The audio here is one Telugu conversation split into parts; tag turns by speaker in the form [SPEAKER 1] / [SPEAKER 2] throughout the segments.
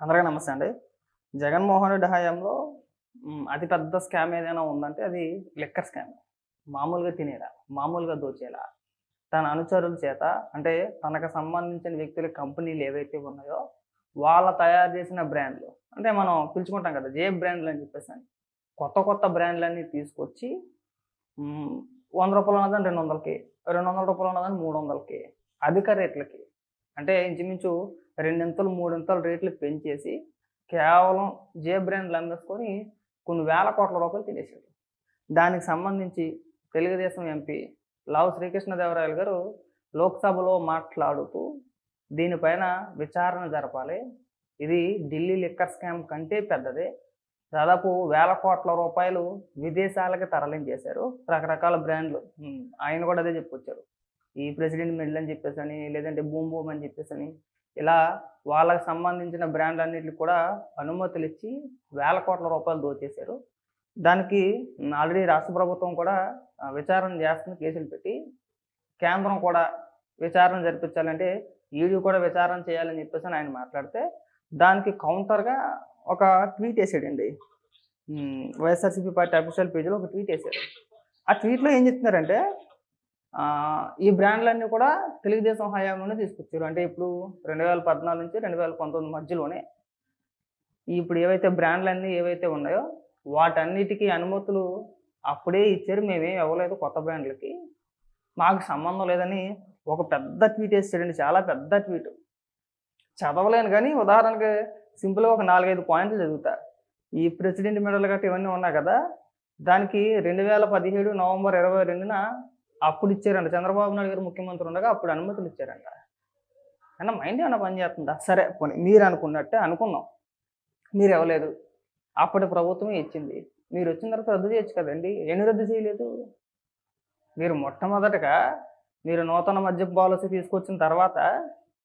[SPEAKER 1] అందరికీ నమస్తే అండి. జగన్మోహన్ రెడ్డి హయాంలో అతిపెద్ద స్కామ్ ఏదైనా ఉందంటే అది లిక్కర్ స్కామ్. మామూలుగా తినేలా మామూలుగా దోచేలా. తన అనుచరుల చేత అంటే తనకు సంబంధించిన వ్యక్తుల కంపెనీలు ఏవైతే ఉన్నాయో వాళ్ళ తయారు చేసిన బ్రాండ్లు. అంటే మనం పిలుచుకుంటాం కదా ఏ బ్రాండ్లు అని చెప్పేసి అని. కొత్త కొత్త బ్రాండ్లన్నీ తీసుకొచ్చి వంద రూపాయలు ఉన్నదని రెండు వందలకి రెండు వందల రూపాయలు ఉన్నదని మూడు వందలకి అధిక రేట్లకి. అంటే ఇంచుమించు రెండింతలు మూడింతలు రేట్లు పెంచేసి కేవలం జే బ్రాండ్లు అమ్మేసుకొని కొన్ని వేల కోట్ల రూపాయలు తినేసాడు దానికి సంబంధించి తెలుగుదేశం ఎంపీ లావు శ్రీకృష్ణదేవరాయలు గారు లోక్సభలో మాట్లాడుతూ దీనిపైన విచారణ జరపాలి. ఇది ఢిల్లీ లిక్కర్ స్కామ్ కంటే పెద్దదే. దాదాపు వేల కోట్ల రూపాయలు విదేశాలకి తరలించేశారు. రకరకాల బ్రాండ్లు. ఆయన కూడా అదే చెప్పుకొచ్చారు. ఈ ప్రెసిడెంట్ మెడల్ అని చెప్పేసి అని లేదంటే బూమ్ బూమ్ అని చెప్పేసి అని ఇలా వాళ్ళకి సంబంధించిన బ్రాండ్లన్నిటికి కూడా అనుమతులు ఇచ్చి వేల కోట్ల రూపాయలు దోచేశారు. దానికి ఆల్రెడీ రాష్ట్ర ప్రభుత్వం కూడా విచారణ చేస్తున్న కేసులు పెట్టి కేంద్రం కూడా విచారణ జరిపించాలంటే ఈడీ కూడా విచారణ చేయాలని చెప్పేసి ఆయన మాట్లాడితే దానికి కౌంటర్గా ఒక ట్వీట్ వేసాడండి. వైఎస్ఆర్సీపీ పార్టీ అఫీషియల్ పేజీలో ఒక ట్వీట్ వేశారు ఆ ట్వీట్లో ఏం చెప్తున్నారంటే ఈ బ్రాండ్లన్నీ కూడా తెలుగుదేశం హయాంలోనే తీసుకొచ్చారు. అంటే ఇప్పుడు రెండు వేల పద్నాలుగు నుంచి రెండు వేల పంతొమ్మిది మధ్యలోనే ఇప్పుడు ఏవైతే బ్రాండ్లన్నీ ఏవైతే ఉన్నాయో వాటన్నిటికీ అనుమతులు అప్పుడే ఇచ్చారు. మేమేం ఇవ్వలేదు కొత్త బ్రాండ్లకి. మాకు సంబంధం లేదని ఒక పెద్ద ట్వీట్ వేసాడండి. చాలా పెద్ద ట్వీట్. చదవలేను కానీ ఉదాహరణకి సింపుల్గా ఒక నాలుగైదు పాయింట్లు చదువుతా. ఈ ప్రెసిడెంట్ మెడల్ గట్రా ఇవన్నీ ఉన్నాయి కదా. దానికి రెండు వేల పదిహేడు నవంబర్ ఇరవై రెండున అప్పుడు ఇచ్చారంట చంద్రబాబు నాయుడు గారు ముఖ్యమంత్రి ఉండగా అప్పుడు అనుమతులు ఇచ్చారంట అన్న మైండ్ ఏమైనా పని చేస్తుందా? సరే పోనీ మీరు అనుకున్నట్టే అనుకుందాం మీరు ఇవ్వలేదు అప్పటి ప్రభుత్వమే ఇచ్చింది. మీరు వచ్చిన తర్వాత రద్దు చేయొచ్చు కదండి. ఏమి రద్దు చేయలేదు? మీరు మొట్టమొదటగా మీరు నూతన మద్యపు పాలసీ తీసుకొచ్చిన తర్వాత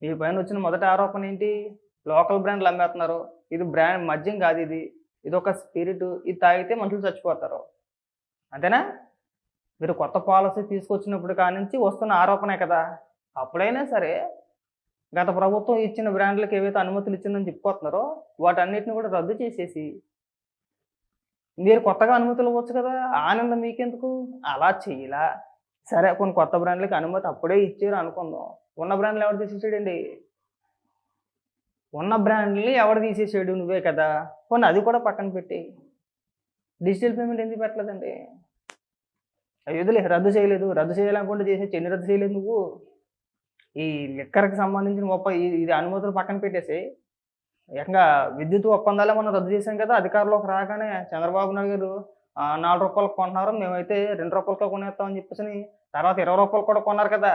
[SPEAKER 1] మీ పైన వచ్చిన మొదటి ఆరోపణ ఏంటి? లోకల్ బ్రాండ్లు అమ్మేస్తున్నారు. ఇది బ్రాండ్ మద్యం కాదు ఇది. ఇది ఒక స్పిరిట్. ఇది తాగితే మనుషులు చచ్చిపోతారు. అంతేనా? మీరు కొత్త పాలసీ తీసుకొచ్చినప్పుడు కానించి వస్తున్న ఆరోపణే కదా. అప్పుడైనా సరే గత ప్రభుత్వం ఇచ్చిన బ్రాండ్లకు ఏవైతే అనుమతులు ఇచ్చిందని చెప్పుకోతున్నారో వాటన్నిటిని కూడా రద్దు చేసేసి మీరు కొత్తగా అనుమతులు ఇవ్వచ్చు కదా. ఆనందం మీకెందుకు? అలా చేయలా. సరే కొన్ని కొత్త బ్రాండ్లకి అనుమతి అప్పుడే ఇచ్చారు అనుకుందాం. ఉన్న బ్రాండ్లు ఎవరు తీసేసాడండి? ఉన్న బ్రాండ్ని ఎవడు తీసేసాడు? నువ్వే కదా. కొన్ని అది కూడా పక్కన పెట్టి డిజిటల్ పేమెంట్ ఎందుకు పెట్టలేదండి? అయోధ్యలే రద్దు చేయలేదు. రద్దు చేయాలనుకుంటే చేసే ఎన్ని రద్దు చేయలేదు నువ్వు. ఈ లిక్కర్కి సంబంధించిన ముప్పై ఇది అనుమతులు పక్కన పెట్టేసి ఏకంగా విద్యుత్ ఒప్పందాలే మనం రద్దు చేసాం కదా అధికారంలోకి రాగానే చంద్రబాబు నాయుడు గారు నాలుగు రూపాయలకు కొంటున్నారు మేమైతే రెండు రూపాయలతో కొనేస్తామని చెప్పేసి తర్వాత ఇరవై రూపాయలు కూడా కొన్నారు కదా.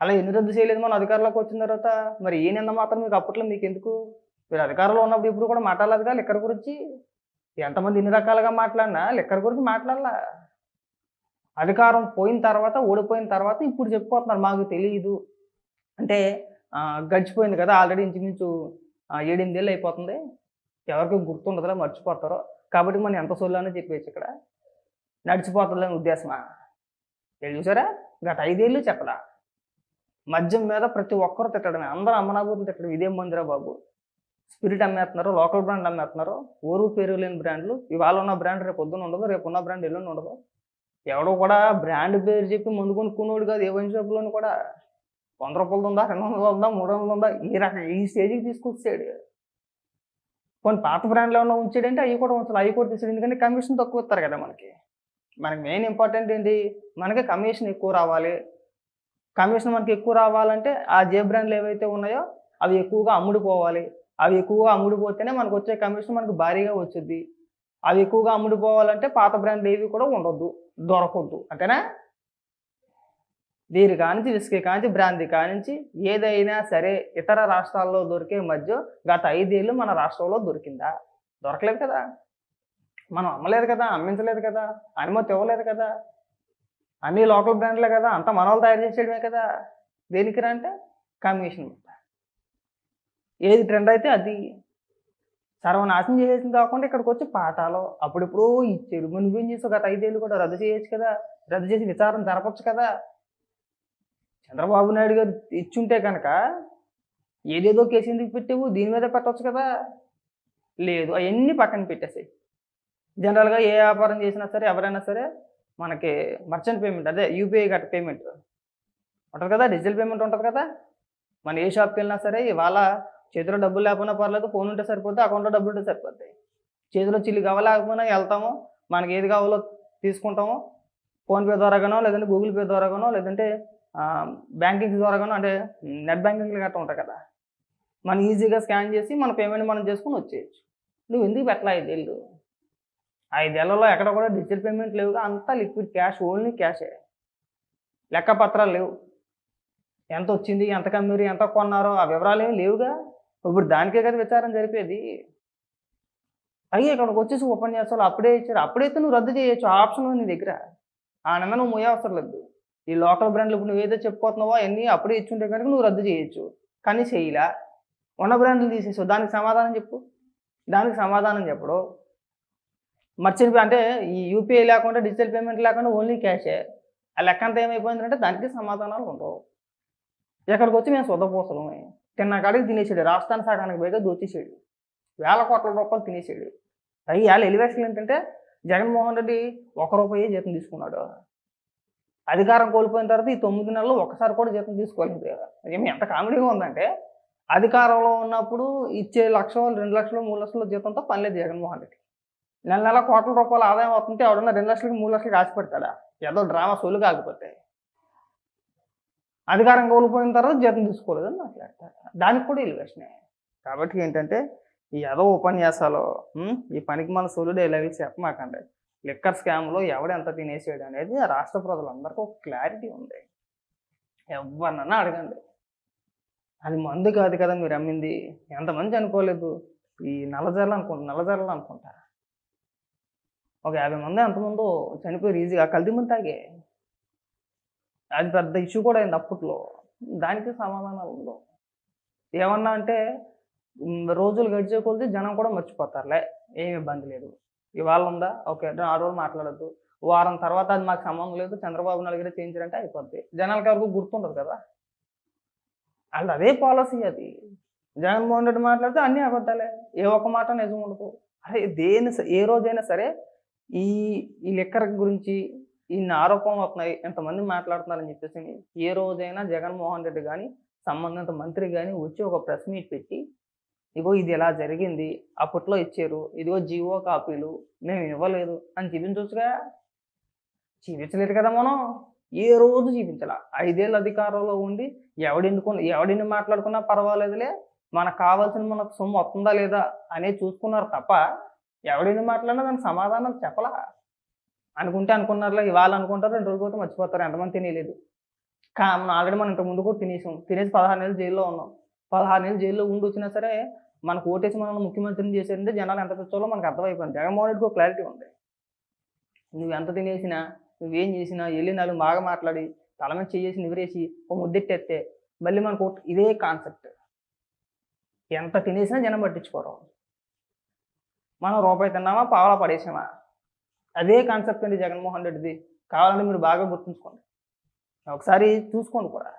[SPEAKER 1] అలా ఎన్ని రద్దు చేయలేదు మనం అధికారంలోకి వచ్చిన తర్వాత? మరి ఏ నిన్న మాత్రం మీకు అప్పట్లో మీకు ఎందుకు? మీరు అధికారంలో ఉన్నప్పుడు ఇప్పుడు కూడా మాట్లాడలేదుగా లిక్కర్ గురించి? ఎంతమంది ఎన్ని రకాలుగా మాట్లాడినా లిక్కర్ గురించి మాట్లాడాల. అధికారం పోయిన తర్వాత ఓడిపోయిన తర్వాత ఇప్పుడు చెప్పుకోతున్నారు మాకు తెలియదు అంటే గడిచిపోయింది కదా. ఆల్రెడీ ఇంచుమించు ఏడెనిమిదేళ్ళు అయిపోతుంది. ఎవరికి గుర్తుండదులే మర్చిపోతారో. కాబట్టి మనం ఎంత సొల్లని చెప్పేసి ఇక్కడ. నడిచిపోతుందని ఉద్దేశమా? వీళ్ళు చూసారా? గత ఐదేళ్ళు చెప్పడా మద్యం మీద ప్రతి ఒక్కరు తిట్టడమే. అందరూ అమ్మనాబూతులు తిట్టడం. ఇదేం మందిరా బాబు? స్పిరిట్ అమ్మేస్తున్నారు లోకల్ బ్రాండ్ అమ్మేస్తున్నారు. ఊరు పేరు లేని బ్రాండ్లు. ఇవాళ ఉన్న బ్రాండ్ రేపు పొద్దున ఉండదు రేపు ఉన్న బ్రాండ్ ఎల్లుండి ఉండదు. ఎవడో కూడా బ్రాండ్ పేరు చెప్పి ముందు కొనుక్కున్నాడు కాదు. ఏ వైన్ షాప్లోని కూడా వంద రూపాయలు ఉందా రెండు వందలు ఉందా మూడు వందలు ఉందా? ఈ రకం ఈ స్టేజ్కి తీసుకొచ్చాడు. కొన్ని పాత బ్రాండ్లు ఏమన్నా ఉంచాడంటే అవి కూడా ఉంచాలి. అవి కూడా తీసాడు ఎందుకంటే కమిషన్ తక్కువ ఇస్తారు కదా మనకి. మనకి మెయిన్ ఇంపార్టెంట్ ఏంటి? మనకి కమిషన్ ఎక్కువ రావాలి. కమిషన్ మనకి ఎక్కువ రావాలంటే ఆ జే బ్రాండ్లు ఏవైతే ఉన్నాయో అవి ఎక్కువగా అమ్ముడుపోవాలి. అవి ఎక్కువగా అమ్ముడుపోతేనే మనకు వచ్చే కమిషన్ మనకు భారీగా వచ్చుద్ది. అవి ఎక్కువగా అమ్ముడుపోవాలంటే పాత బ్రాండ్లు ఏవి కూడా ఉండొద్దు దొరకొద్దు. అంతేనా దీని కానించి విస్కీ కానించి బ్రాంది కానించి ఏదైనా సరే ఇతర రాష్ట్రాల్లో దొరికే మధ్య గత ఐదేళ్ళు మన రాష్ట్రంలో దొరికిందా? దొరకలేదు కదా. మనం అమ్మలేదు కదా అమ్మించలేదు కదా అనుమతి ఇవ్వలేదు కదా. అన్ని లోకల్ బ్రాండ్లే కదా అంత మన వాళ్ళు తయారు చేసేయడమే కదా. దేనికి రా అంటే కమిషన్. ఏది ట్రెండ్ అయితే అది. సర్వనాశనం చేసేసింది కాకుండా ఇక్కడికి వచ్చి పాఠాలు అప్పుడిప్పుడు ఇచ్చారు మరి నువ్వేం చేసావు? గత ఐదేళ్ళు కూడా రద్దు చేయొచ్చు కదా? రద్దు చేసి విచారణ జరపచ్చు కదా? చంద్రబాబు నాయుడు గారు ఇచ్చుంటే కనుక ఏదేదో కేసు ఎందుకు పెట్టావు? దీని మీద పెట్టవచ్చు కదా? లేదు అవన్నీ పక్కన పెట్టేసాయి. జనరల్గా ఏ వ్యాపారం చేసినా సరే ఎవరైనా సరే మనకి మర్చెంట్ పేమెంట్ అదే యూపీఐ గట్ట పేమెంట్. ఉంటుంది కదా? డిజిటల్ పేమెంట్ ఉంటుంది కదా? మన ఏ షాప్కి వెళ్ళినా సరే ఇవాళ చేతిలో డబ్బులు లేకపోయినా పర్లేదు ఫోన్ ఉంటే సరిపోతే అకౌంట్లో డబ్బులు ఉంటే సరిపోతాయి చేతిలో చిల్లి కావాలకపోయినా వెళ్తాము మనకి ఏది కావాలో తీసుకుంటాము. ఫోన్పే ద్వారాగానో లేదంటే గూగుల్ పే ద్వారాగానో లేదంటే బ్యాంకింగ్ ద్వారాగానో అంటే నెట్ బ్యాంకింగ్లు గట్రా ఉంటాయి కదా. మనం ఈజీగా స్కాన్ చేసి మన పేమెంట్ మనం చేసుకుని వచ్చేయచ్చు. నువ్వు ఎందుకు పెట్టలే ఐదేళ్ళు? ఐదేళ్ళలో ఎక్కడ కూడా డిజిటల్ పేమెంట్ లేవుగా అంతా లిక్విడ్ క్యాష్ ఓన్లీ క్యాషే లెక్క పత్రాలు లేవు. ఎంత వచ్చింది ఎంత కమ్మిరి ఎంత కొన్నారో ఆ వివరాలు ఏమి లేవుగా. ఇప్పుడు దానికే కదా విచారం జరిపేది? అయ్యి ఇక్కడికి వచ్చేసి ఉపన్యాసాలు అప్పుడే ఇచ్చారు. అప్పుడైతే నువ్వు రద్దు చేయొచ్చు. ఆ ఆప్షన్ ఉంది నీ దగ్గర. ఆ నిన్న నువ్వు మొయ్య అవసరం లేదు. ఈ లోకల్ బ్రాండ్లు ఇప్పుడు నువ్వు ఏదైతే చెప్పుకోతున్నావో అన్నీ అప్పుడే ఇచ్చుంటే కనుక నువ్వు రద్దు చేయొచ్చు. కానీ చేయలా ఉన్న బ్రాండ్లు తీసేసావు. దానికి సమాధానం చెప్పు. దానికి సమాధానం చెప్పడు. మర్చెంట్ అంటే ఈ యూపీఐ లేకుండా డిజిటల్ పేమెంట్ లేకుండా ఓన్లీ క్యాషే. ఆ లెక్క అంతా ఏమైపోయిందంటే దానికి సమాధానాలు ఉండవు. ఎక్కడికి వచ్చి మేము సొద్దపోసలు తిన్న కాడికి తినేసాడు. రాజస్థాన్ సగానికి పైగా దోచేసాడు. వేల కోట్ల రూపాయలు తినేసాడు. అవి వాళ్ళ ఎలివేషన్ ఏంటంటే జగన్మోహన్ రెడ్డి ఒక రూపాయే జీతం తీసుకున్నాడు. అధికారం కోల్పోయిన తర్వాత ఈ తొమ్మిది నెలలు ఒకసారి కూడా జీతం తీసుకోలేదు ఏమి ఎంత కామెడీగా ఉందంటే అధికారంలో ఉన్నప్పుడు ఇచ్చే లక్ష రెండు లక్షలు మూడు లక్షల జీతంతో పనిలేదు జగన్మోహన్ రెడ్డి. నెల నెల కోట్ల రూపాయల ఆదాయం అవుతుంటే ఎవడన్నా రెండు లక్షలకి మూడు లక్షలకి ఆశపడతాడా? ఏదో డ్రామా సోలు కాకపోతే. అధికారం కోల్పోయిన తర్వాత జీతం తీసుకోలేదని మాట్లాడతారు. దానికి కూడా ఎలివేషనే కాబట్టి ఏంటంటే ఈ ఏదో ఉపన్యాసాలు ఈ పనికి మన సొలు డైలాగులు చెప్పమాకండి. లిక్కర్ స్కామ్లో ఎవడు ఎంత తినేసాడు అనేది రాష్ట్ర ప్రజలందరికీ ఒక క్లారిటీ ఉంది ఎవరినన్నా అడగండి. అది మందు కాదు కదా మీరు అమ్మింది. ఎంతమంది చనిపోలేదు? ఈ నల్లజర్లు అనుకుంటా నల్లజర్లు అనుకుంటా ఒక యాభై మంది ఎంతమందో చనిపోయి ఈజీగా కల్తీ మంది తాగే. అది పెద్ద ఇష్యూ కూడా అయింది అప్పట్లో. దానికి సమాధానాలు ఉండవు. ఏమన్నా అంటే రోజులు గడిచే కొలిది జనం కూడా మర్చిపోతారులే. ఏమి ఇబ్బంది లేదు. ఇవాళ ఉందా? ఓకే ఆ రోజు మాట్లాడద్దు. వారం తర్వాత అది మాకు సంబంధం లేదు. చంద్రబాబు నాయుడు గారు చేయించారంటే అయిపోద్ది. జనాలకి వరకు గుర్తుండదు కదా. వాళ్ళు అదే పాలసీ అది. జగన్మోహన్ రెడ్డి మాట్లాడితే అన్నీ అబద్ధాలే. ఏ ఒక్క మాట నిజం ఉండదు. అరే దేని ఏ రోజైనా సరే ఈ ఈ లెక్కర్ గురించి ఇన్ని ఆరోపణలు వస్తున్నాయి ఎంతమంది మాట్లాడుతున్నారని చెప్పేసి ఏ రోజైనా జగన్మోహన్ రెడ్డి కానీ సంబంధిత మంత్రి కానీ వచ్చి ఒక ప్రెస్ మీట్ పెట్టి ఇగో ఇది ఎలా జరిగింది అప్పట్లో ఇచ్చారు ఇదిగో జీవో కాపీలు మేము ఇవ్వలేదు అని చూపించవచ్చుగా చూపించలేదు కదా మనం. ఏ రోజు చూపించాల. ఐదేళ్ళు అధికారంలో ఉండి ఎవడెందుకు ఎవడిని మాట్లాడుకున్నా పర్వాలేదులే మనకు కావాల్సిన మనకు సొమ్ము వస్తుందా లేదా అనేది చూసుకున్నారు తప్ప ఎవడిని మాట్లాడినా దానికి సమాధానం చెప్పలా. అనుకుంటే అనుకున్నారులే ఇవాళ అనుకుంటారు రెండు రోజులు పోతే మర్చిపోతారు ఎంతమంది తినేయలేదు. కా మనం ఆల్రెడీ మనం ఇంతకు ముందు కూడా తినేసాం. తినేసి పదహారు నెలలు జైల్లో ఉన్నాం. పదహారు నెలలు జైల్లో ఉండి వచ్చినా సరే మనకు ఓటేసి మనల్ని ముఖ్యమంత్రిని చేశారంటే జనాలు ఎంత తెచ్చాలో మనకు అర్థమైపోయింది. జగన్మోహన్ రెడ్డికి ఒక క్లారిటీ ఉంది. నువ్వు ఎంత తినేసినా నువ్వేం చేసినా వెళ్ళి నాలుగు బాగా మాట్లాడి తల మీద చేసి నివరేసి ఒక ముద్దెట్టేస్తే మళ్ళీ మనకు ఇదే కాన్సెప్ట్. ఎంత తినేసినా జనం పట్టించుకోరు. మనం రూపాయి తిన్నామా పావలా పడేసామా? అదే కాన్సెప్ట్ అండి జగన్మోహన్ రెడ్డిది. కావాలంటే మీరు బాగా గుర్తుంచుకోండి. ఒకసారి చూసుకోండి కూడా.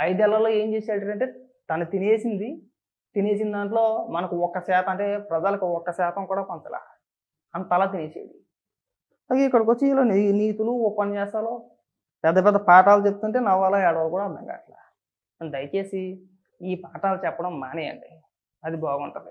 [SPEAKER 1] ఐదేళ్ళలో ఏం చేశాడంటే తను తినేసింది. తినేసిన దాంట్లో మనకు ఒక్క శాతం అంటే ప్రజలకు ఒక్క శాతం కూడా పంచలా. అంతలా తినేసేది. అలాగే ఇక్కడికి వచ్చి ఇలా నీ- నీతులు ఉపన్యాసాలు పెద్ద పెద్ద పాఠాలు చెప్తుంటే నవ్వాలో ఏడవ కూడా అర్థం కావట్లా. దయచేసి ఈ పాఠాలు చెప్పడం మానేయండి. అది బాగుంటుంది.